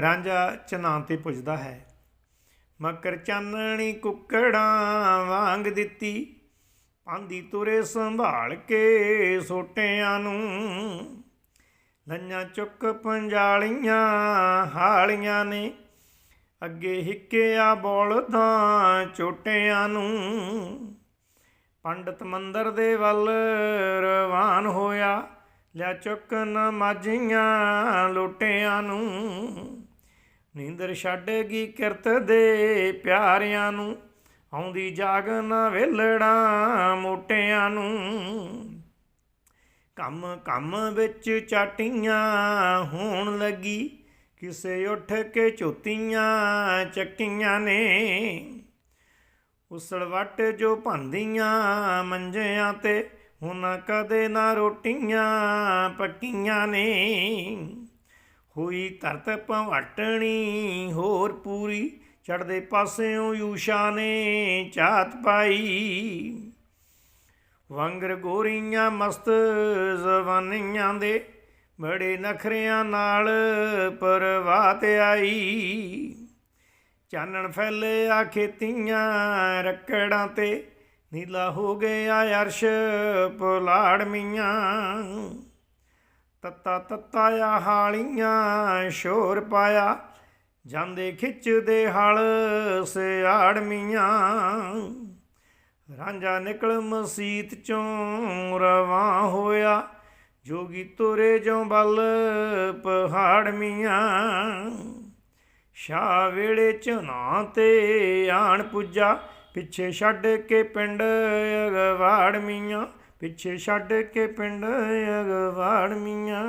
ਰਾਂਝਾ ਚਨਾਂ ਤੇ ਪੁੱਜਦਾ ਹੈ। ਮਕਰ ਚਾਨਣੀ ਕੁੱਕੜਾਂ ਵਾਂਗ ਦਿੱਤੀ। ਪਾਂਦੀ ਤੁਰੇ ਸੰਭਾਲ ਕੇ ਸੋਟਿਆਂ ਨੂੰ। ਲੰਨਾਂ ਚੁੱਕ ਪੰਜਾਲੀਆਂ ਹਾਲੀਆਂ ਨੇ। ਅੱਗੇ ਹਿੱਕਿਆ ਬੋਲਦਾਂ ਚੋਟਿਆਂ ਨੂੰ। ਪੰਡਤ ਮੰਦਰ ਦੇ ਵੱਲ ਰਵਾਨ ਹੋਇਆ। ਲਿਆ ਚੁੱਕਨ ਮਾਝੀਆਂ ਲੋਟਿਆਂ ਨੂੰ। ਨੀਂਦਰ ਛੱਡ ਗਈ ਕਿਰਤ ਦੇ ਪਿਆਰਿਆਂ ਨੂੰ, ਆਉਂਦੀ ਜਾਗ ਨਾ ਵੇਲੜਾ ਮੋਟਿਆਂ ਨੂੰ। ਕੰਮ ਕੰਮ ਵਿੱਚ ਚਾਟੀਆਂ ਹੋਣ ਲੱਗੀ, ਕਿਸੇ ਉੱਠ ਕੇ ਝੋਤੀਆਂ ਚੱਕੀਆਂ ਨੇ। ਉਸਲਵਟ ਜੋ ਭੰਦੀਆਂ ਮੰਜਿਆਂ ਤੇ ਹੁਣ ਕਦੇ ਨਾ ਰੋਟੀਆਂ ਪੱਕੀਆਂ ਨੇ। ਹੋਈ ਧਰਤ ਭਵਟਣੀ, ਹੋਰ ਪੂਰੀ ਚੜਦੇ ਪਾਸਿਓਂ ਯੂਸ਼ਾ ਨੇ ਚਾਤ ਪਾਈ। ਵੰਗਰ ਗੋਰੀਆਂ ਮਸਤ ਜ਼ਵਾਨੀਆਂ ਦੇ ਬੜੇ ਨਖਰਿਆਂ ਨਾਲ ਪਰਵਾਤ ਆਈ। ਚਾਨਣ ਫੈਲਿਆ ਖੇਤੀਆਂ ਰੱਕੜਾਂ ਤੇ, ਨੀਲਾ ਹੋ ਗਿਆ ਅਰਸ਼ ਪੁਲਾੜ ਮੀਆਂ। ਤੱਤਾ ਤੱਤਾ ਆ ਹਾਲੀਆਂ, ਸ਼ੋਰ ਪਾਇਆ। ਜਾਂਦੇ ਖਿੱਚਦੇ ਹਲ, ਸਿਆੜ ਮੀਆਂ। ਰਾਂਝਾ ਨਿਕਲ ਮਸੀਤ ਚੋਂ ਰਵਾਂ ਹੋਇਆ। ਜੋਗੀ ਤੁਰੇ ਜੋ ਬਲ ਪਹਾੜ ਮੀਆਂ। ਸ਼ਾ ਵੇੜੇ ਝਨਾ ਤੇ ਆਣ ਪੁੱਜਾ। ਪਿੱਛੇ ਛੱਡ ਕੇ ਪਿੰਡ ਅਗਵਾੜ ਮੀਆਂ। ਪਿੱਛੇ ਛੱਡ ਕੇ ਪਿੰਡ ਅਗਵਾੜ ਮੀਆਂ